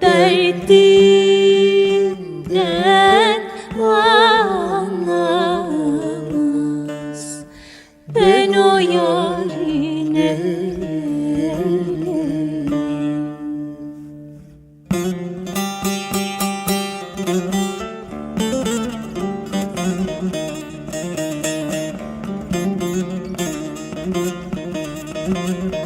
Derdinden anlamaz. Ben o yarine Gesi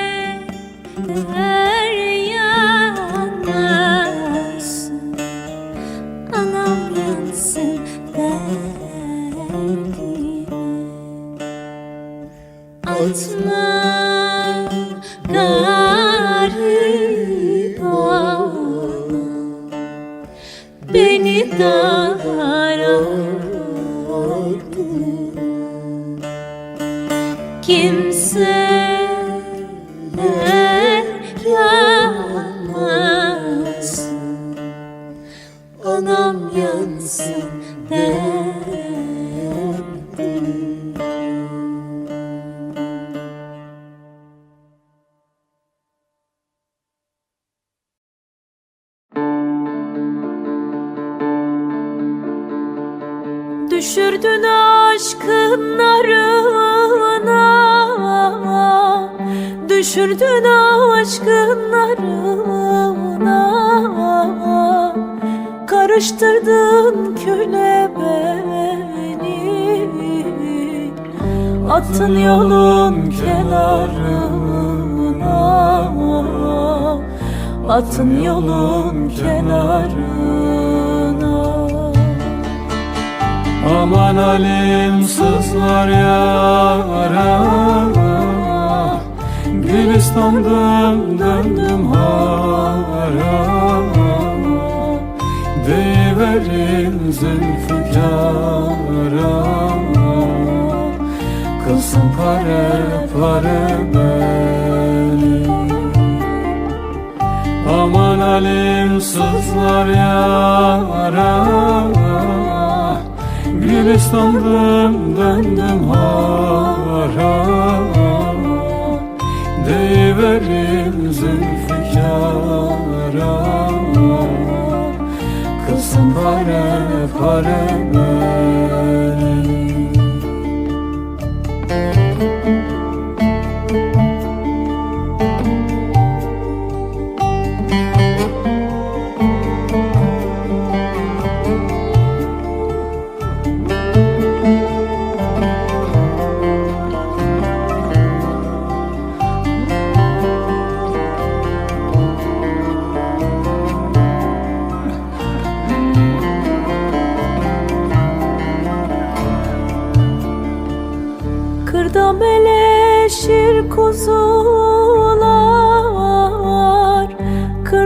Beni Düşürdün aşkın narına. Düşürdün aşkın narına. Karıştırdın küle beni. Attın yolun kenarına. Attın yolun kenarına Aman alim sızlar yara Gülistan'dan döndüm hara Deyiverin zülfikara Kılsın pare pare beni. Aman alim sızlar yara Gülistan'dan döndüm hara Deyiverin zülfikara Kılsın pare pare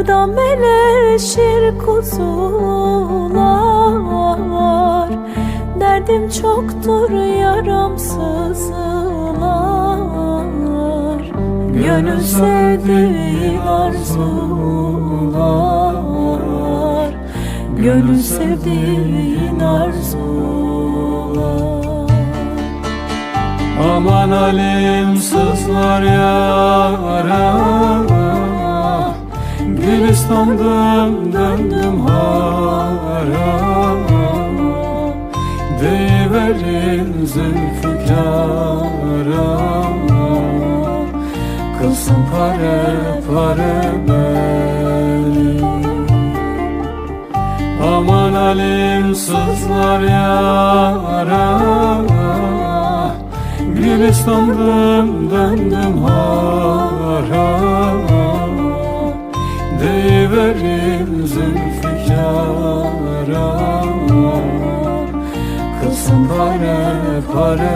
Kırda meleşir kuzular. Derdim çoktur yaram sızlar Gönül sevdiğin arzular. Gönül sevdiğin arzular. Aman alim sızlar yara Gülistan'dan döndüm hara Deyiverin zülfikara Kılsın pare pare beni. Aman alim sızlar yara Gülistan'dan döndüm hara Deyiverin zülfikara Kılsın pare pare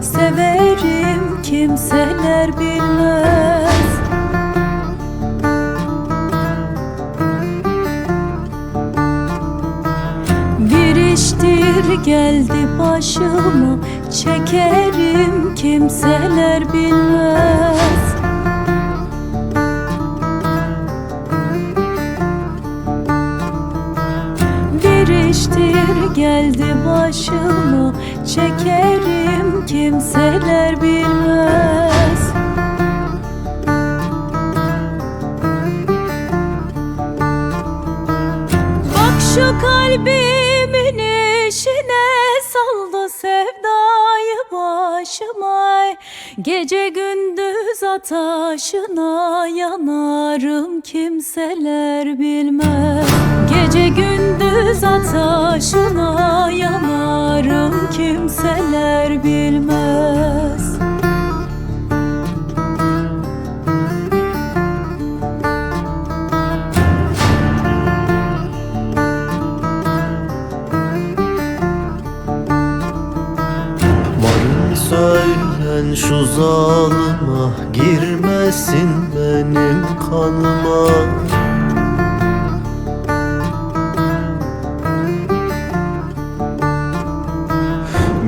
Severim kimseler bilmez. Bir iştir geldi başıma. Çekerim kimseler bilmez Bir iştir geldi başıma Çekerim. Kimseler bilmez. Bak şu kalbimin işine saldı sevdayı başıma. Gece gündüz ataşına yanarım kimseler bilmez. Gece gündüz ataşına yanarım kimseler bilmez. Varın söylen şu zalıma Girmesin benim kanıma.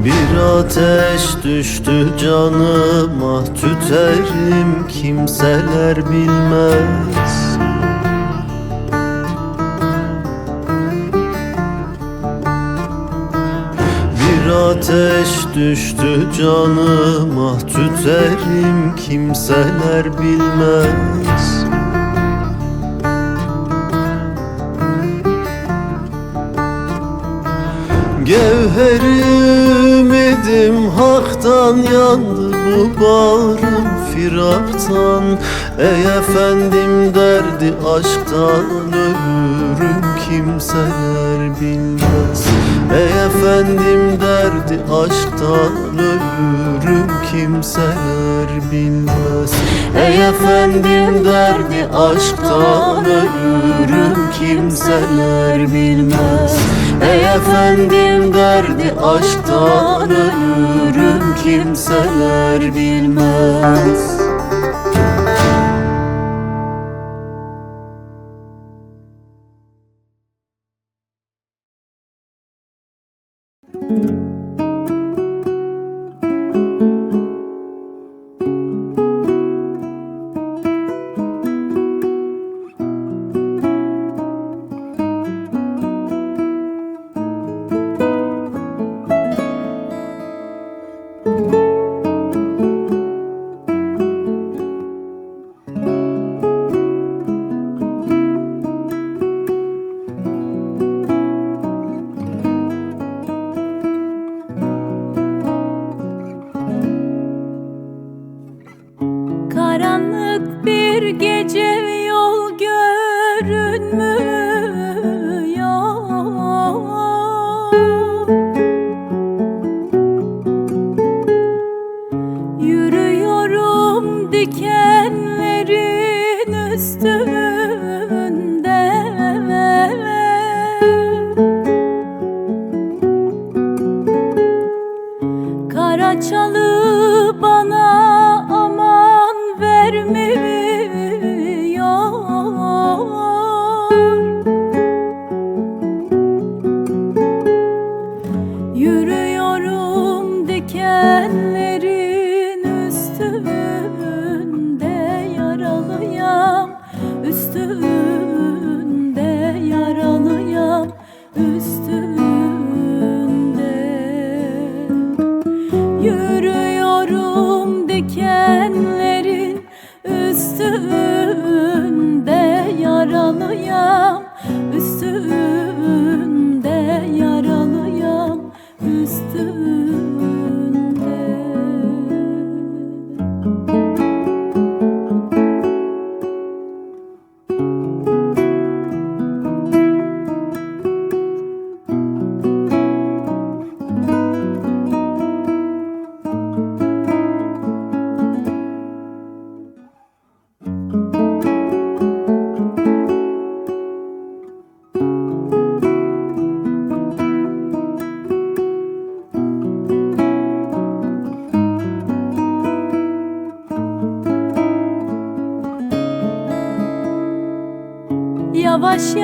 Bir ateş düştü canıma Tüterim kimseler bilmez ateş düştü canıma Tüterim kimseler bilmez. Gevherim idim haktan yandı bu bağrım firaktan Ey efendim derdi aşktan ölürüm kimseler bilmez Ey efendim derdi aşktan ölürüm kimseler bilmez. Ey efendim derdi aşktan ölürüm kimseler bilmez. Ey efendim derdi aşktan ölürüm kimseler bilmez karanlık bir gece mi? Yavaş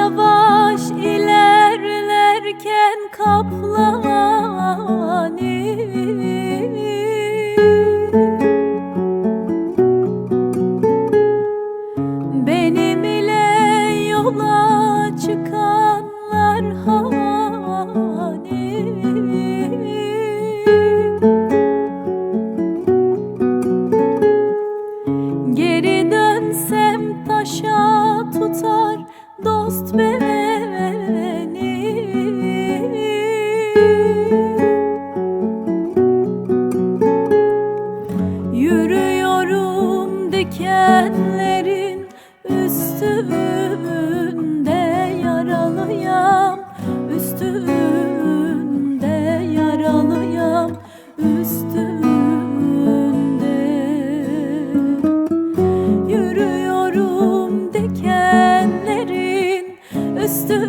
dikenlerin üstünde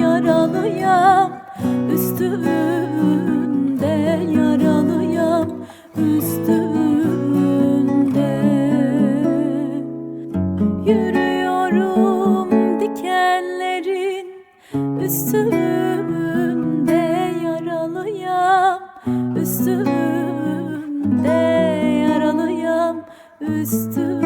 yaralıyam Üstünde yaralıyam üstünde. Yürüyorum dikenlerin üstünde yaralıyam Üstünde yaralıyam üstünde